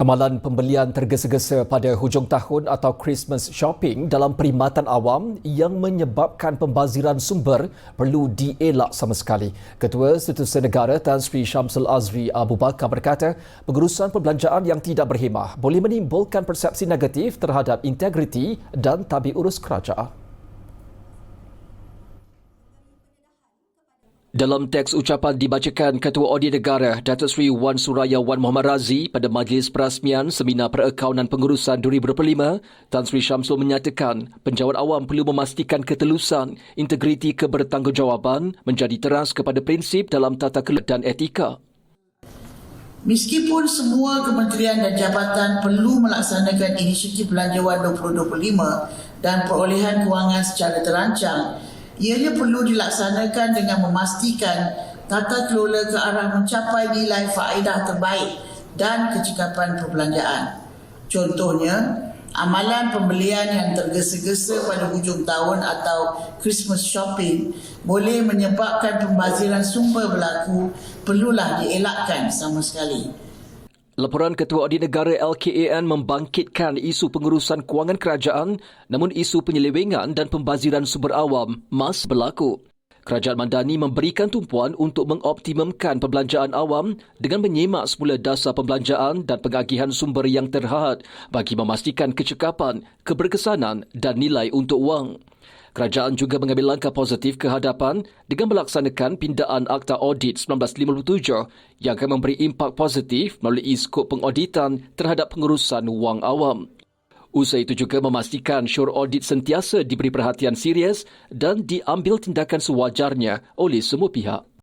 Amalan pembelian tergesa-gesa pada hujung tahun atau Christmas shopping dalam perkhidmatan awam yang menyebabkan pembaziran sumber perlu dielak sama sekali. Ketua Setiausaha Negara Tan Sri Syamsul Azri Abu Bakar berkata, pengurusan perbelanjaan yang tidak berhemah boleh menimbulkan persepsi negatif terhadap integriti dan tabi urus kerajaan. Dalam teks ucapan dibacakan Ketua Audit Negara Datuk Seri Wan Suraya Wan Muhammad Razi pada majlis perasmian Seminar Perakaunan Pengurusan 2025, Tan Sri Syamsul menyatakan penjawat awam perlu memastikan ketelusan, integriti kebertanggungjawaban menjadi teras kepada prinsip dalam tata kelola dan etika. Meskipun semua kementerian dan jabatan perlu melaksanakan inisiatif belanjawan 2025 dan perolehan kewangan secara terancang, Ianya perlu dilaksanakan dengan memastikan tata kelola ke arah mencapai nilai faedah terbaik dan kecekapan perbelanjaan. Contohnya, amalan pembelian yang tergesa-gesa pada hujung tahun atau Christmas shopping boleh menyebabkan pembaziran sumber berlaku perlulah dielakkan sama sekali. Laporan Ketua Audit Negara LKAN membangkitkan isu pengurusan kewangan kerajaan namun isu penyelewengan dan pembaziran sumber awam mas berlaku. Kerajaan Mandani memberikan tumpuan untuk mengoptimumkan perbelanjaan awam dengan menyemak semula dasar perbelanjaan dan pengagihan sumber yang terhad bagi memastikan kecekapan, keberkesanan dan nilai untuk wang. Kerajaan juga mengambil langkah positif ke hadapan dengan melaksanakan pindaan Akta Audit 1957 yang akan memberi impak positif melalui skop pengauditan terhadap pengurusan wang awam. Usaha itu juga memastikan syur audit sentiasa diberi perhatian serius dan diambil tindakan sewajarnya oleh semua pihak.